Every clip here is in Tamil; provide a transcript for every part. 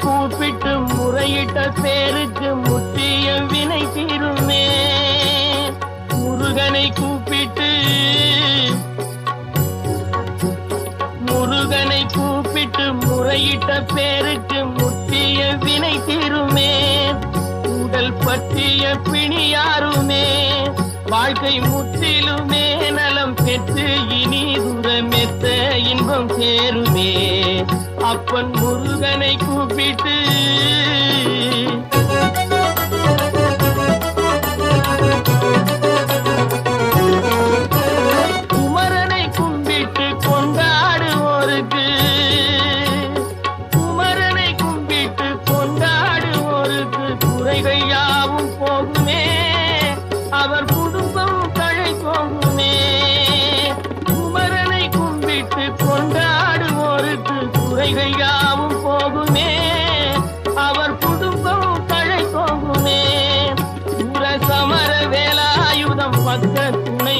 கூப்பிட்டு முறையிட்ட பேருக்கு முற்றிய வினை தீருமே. முருகனை கூப்பிட்டு முருகனை கூப்பிட்டு முறையிட்ட பேருக்கு முற்றிய வினை தீருமே. உடல் பற்றிய பிணியாருமே வாழ்க்கை முற்றிலுமே நலம் பெற்று இனி துரமெத்த இன்பம் சேருமே அப்பன் முருகனை கூப்பிட்டு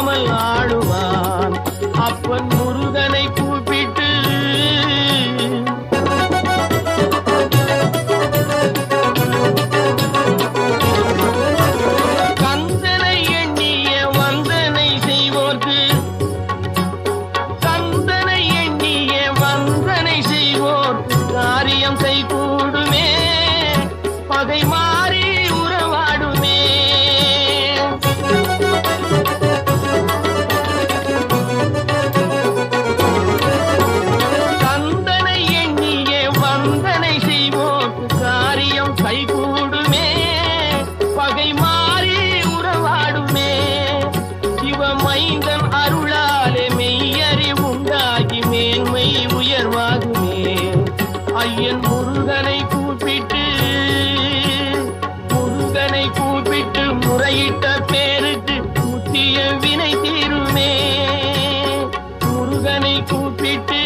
கைவிடாமல் ஆடுவான். அப்பன் முருகனை கூப்பிட்டு பேருக்கு முத்திய வினை தீருமே. முருகனை கூப்பிட்டு